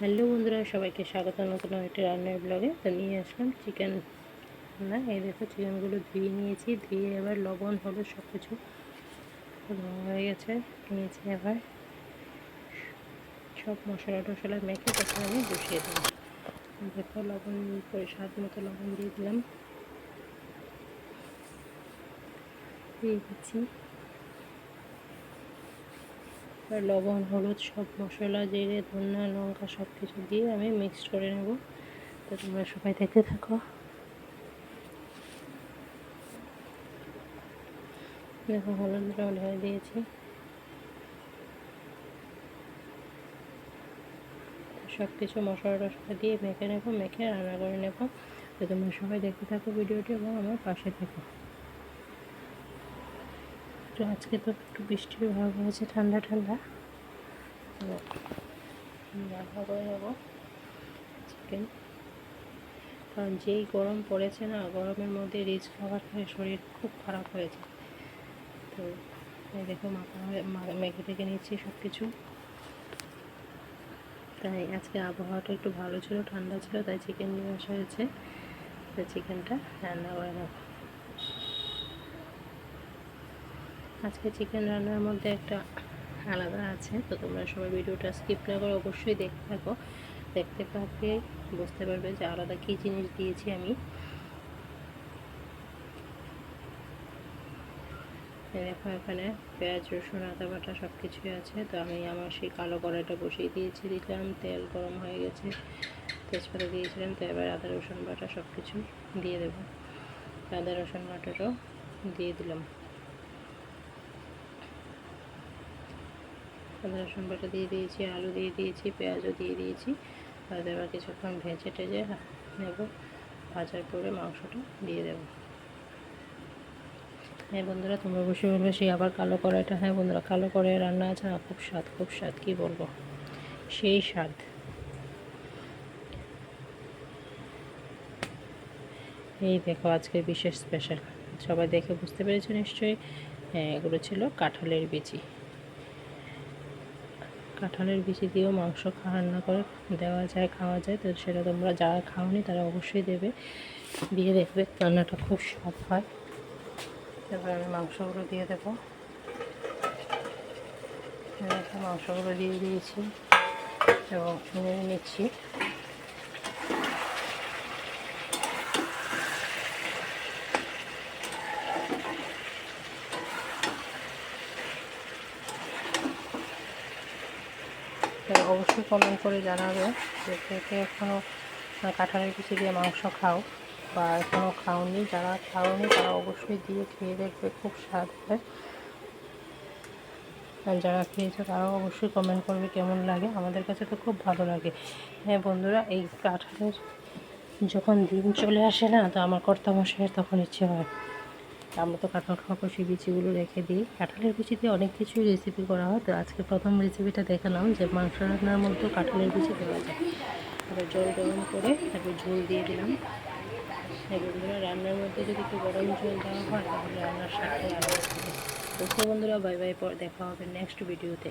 Hello বন্ধুরা, সবাইকে স্বাগত নতুন একটি রান্নার ব্লগে তো নিয়ে আসলাম চিকেন না এই দেখো চিকেনগুলো ধুয়ে নিয়েছি, ধুয়ে এবার লবণ, হলুদ সব কিছু হয়ে গেছে, নিয়েছি এবার সব মশলা টশলা মেখে তখন আমি বসিয়ে দেবো। দেখো, লবণ স্বাদ মতো লবণ দিয়ে দিলাম। দিয়ে দিচ্ছি। লবণ, হলুদ সব মশলা, জিরে, ধনিয়া, লঙ্কা সব কিছু দিয়ে আমি মিক্স করে নেব। তো তোমরা সবাই দেখতে থাকো। দেখো, হলুদ ঢেলে দিয়েছি। সব কিছু মশলা টশলা দিয়ে মেখে নেব, মেখে রান্না করে নেব। তো তোমরা সবাই দেখতে থাকো ভিডিওটি এবং আমার পাশে থেকো। তো আজকে তো একটু বৃষ্টির ভাব হয়েছে ঠান্ডা ঠান্ডা। তো রান্না চিকেন কারণ যেই গরম পড়েছে না, গরমের মধ্যে রিচ খাবার খেয়ে শরীর খুব খারাপ হয়েছে। তো এই দেখো হয়ে মেখে টেখে নিচ্ছি সব কিছু তাই আজকে আবহাওয়াটা একটু ভালো ছিল, ঠান্ডা ছিল, তাই চিকেন নিয়ে আসা হয়েছে। তো চিকেনটা রান্না করে নেব। আজকে চিকেন রান্নার মধ্যে একটা আলাদা আছে। তো তোমরা সবাই ভিডিওটা স্কিপ না করে অবশ্যই দেখতে থাকো। দেখতে পারবে বুঝতে পারবে যে আলাদা কী জিনিস দিয়েছি আমি। দেখো এখানে পেঁয়াজ, রসুন, আদা বাটা সব কিছুই আছে। তো আমি আমার সেই কালো কড়াইটা বসিয়ে দিয়েছি, দিলাম, তেল গরম হয়ে গেছে। তেজপাতা দিয়েছিলাম, তো এবার আদা, রসুন বাটা সব কিছু দিয়ে দেবো। আদা, রসুন বাটাটাও দিয়ে দিলাম। আদা রসুন বাটা দিয়ে দিয়েছি, আলু দিয়ে দিয়েছি, পেঁয়াজও দিয়ে দিয়েছি। তাদের এবার কিছুক্ষণ ভেজে টেজে নেব, ভাজার পরে মাংসটা দিয়ে দেব। হ্যাঁ বন্ধুরা, তোমরা বসে বলবে সেই আবার কালো কড়াইটা। হ্যাঁ বন্ধুরা, কালো কড়াই রান্না আছে। না, খুব স্বাদ খুব স্বাদ, কী বলব? সেই স্বাদ। এই দেখো আজকের বিশেষ স্পেশাল সবাই দেখে বুঝতে পেরেছ নিশ্চয়ই? হ্যাঁ এগুলো ছিল কাঁঠালের বিচি। কাঁঠালের বিচি দিয়েও মাংস রান্না করে দেওয়া যায়, খাওয়া যায়। তো সেটা তোমরা যারা খাওনি তারা অবশ্যই দেবে, দিয়ে দেখবে রান্নাটা খুব স্বাদ হয়। তারপরে আমি মাংসগুলো দিয়ে দেবো। মাংসগুলো দিয়ে দিয়েছি এবং নিয়ে নিচ্ছি। অবশ্যই কমেন্ট করে জানাবে যে কে এখনও কাঁঠালের কিছু দিয়ে মাংস খাও বা এখনও খাওনি। যারা খাওনি, তারা অবশ্যই দিয়ে খেয়ে দেখবে, খুব স্বাদ হয় আর যারা খেয়েছে, তারাও অবশ্যই কমেন্ট করবে কেমন লাগে। আমাদের কাছে তো খুব ভালো লাগে। হ্যাঁ বন্ধুরা, এই কাঁঠালের যখন দিন চলে আসে না, তো আমার কর্তামশাইয়ের তখন ইচ্ছে হয়। আমরা তো কাঁঠাল খাওয়া বিচিগুলো রেখে দিই। কাঁঠালের বিচি দিয়ে অনেক কিছুই রেসিপি করা হয়। তো আজকে প্রথম রেসিপিটা দেখালাম যে মাংস রান্নার মধ্যেও কাঁঠালের বিচি দেওয়া যায়। এবার জল গরম করে তারপর ঝোল দিয়ে দিলাম। বন্ধুরা, রান্নার মধ্যে যদি একটু গরম ঝোল দেওয়া হয়, তাহলে রান্নার সাথে আলাদা বন্ধুরা, বাই বাই, পর দেখা হবে নেক্সট ভিডিওতে